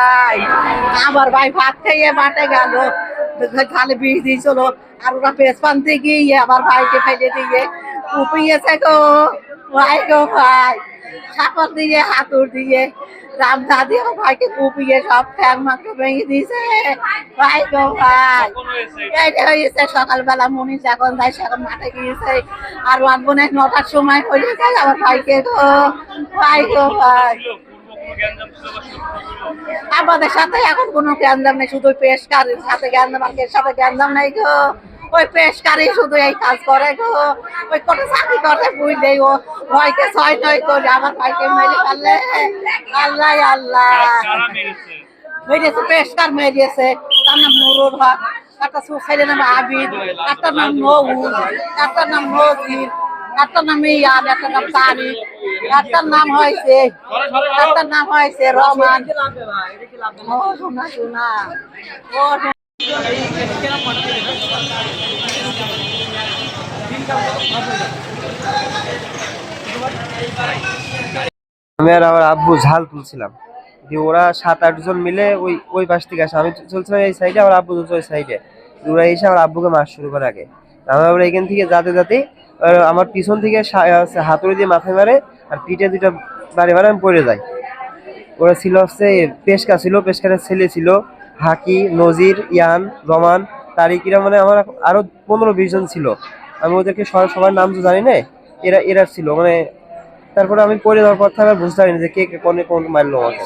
ভাই আমার ভাই ভাত খেয়ে মাঠে গেল। খালি বিষ দিয়েছিল আর ওরা পেস পানতে গিয়ে আমার ভাইকে ফেলে দিয়ে কুপিয়েছে গো। ভাই গো ভাই। সাপর দিয়ে হাতুর দিয়ে রাম দাদি ভাইকে কুপিয়ে সব দিয়েছে। ভাই গো ভাই। হয়েছে সকালবেলা এখন মাঠে গিয়েছে। আর আমার বোনের নটার সময় হয়ে যায় আমার ভাইকে গো। ভাই গো ভাই। আমাদের সাথে এখন কোনো গ্যাঞ্জাম নেই শুধু পেশকারের সাথে গ্যাঞ্জাম, আর সাথে গ্যাঞ্জাম নেই গো। ওই পেশকারই শুধু এই কাজ করে গো। ওই কোনো চাকরি করে বুঝলেই ও। ভয়কে ছয় নয় করে আমার ভাইকে মেরে ফেললে। আল্লাহ আল্লাহ। মেরেছে, পেশকার মেরেছে। তার নাম নুরুল হক একটা ছেলের নাম আবিদ একটা নাম নৌল একটা নাম নজির। নাম নাম একটার নাম হয়েছে একটার নাম হয়েছে রহমান। আমি আর আমার আব্বু ঝাল তুলছিলাম। দিয়ে ওরা সাত, আট জন মিলে ওই ওই পাশ থেকে আসে। আমি চলছিলাম এই সাইডে আমার আব্বু চলছে ওই সাইডে ওরা এসে আমার আব্বুকে মার শুরু করে আগে। আমি আবার এখান থেকে যাতে যাতে আমার পিছন থেকে হাতুড়ি দিয়ে মাথায় মারে, আর পিঠে দুটা বাড়ি মারে আমি পড়ে যাই। ওরা ছিল হচ্ছে পেশকা ছিল পেশকারের ছেলে ছিল, হাকি, নজির, ইয়ান, রমান, তারিকিরা মানে আমার আরও পনেরো বিশ জন ছিল। আমি ওদেরকে সবার সবার নাম তো জানি না, এরা এরা ছিল মানে তারপরে আমি পড়ে যাওয়ার পর থেকে বুঝতে পারিনি যে কে কে, কোনে, কোন মারলো আমাকে।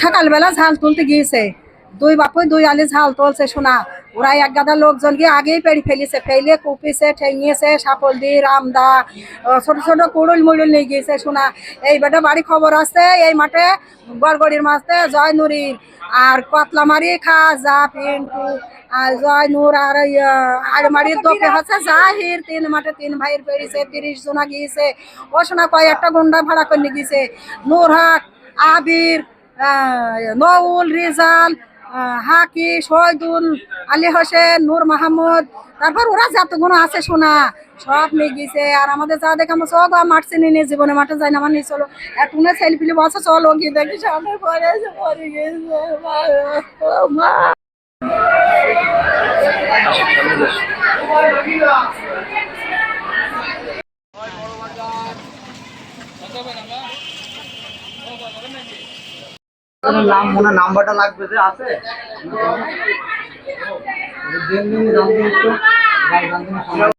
সকালবেলা ঝাল তুলতে গিয়েছে। দুই বাপুই দুই আলি ঝাল তুলছে, শোনা। ওরা এক গাদা লোকজন গিয়ে আগেই পেড়ি ফেলিছে, ফেলে কুপিছে, ঠেঙিয়েছে, সাপল দি রামদা ছোট ছোট কুড়ুল মুড়ুল নিয়ে গিয়েছে, শোনা। এই বেটা বাড়ি খবর আছে, এই মাঠে গড়গড়ির মাঝতে জয় নুরির আর কতলামারি খাজা পিন্টু, আর জয় নূর আর আড়মারির দোকে হচ্ছে জাহির। তিন মাঠে তিন ভাইয়ের পেড়িছে, তিরিশ জনা গিয়েছে। ও, শোনা কয় একটা গুন্ডা ভাড়া করে গিয়েছে। নূর হক আবির নউল রিজাল হাকি, শহীদুল, আলী হোসেন, নূর মাহমুদ। তারপর ওরা যতগুলো আছে শোনা সব নিয়ে গেছে আর আমাদের যা দেখে আমরা সব মাঠছে নিয়ে নিয়ে জীবনে মাঠে যাই না আমার নিয়ে চলো টুনে ছেলে পিলি বসে চলো গিয়ে দেখি সামনে পরে গেছে নাম হয় নাম্বারটা লাগবে যে আছে? দিন দিন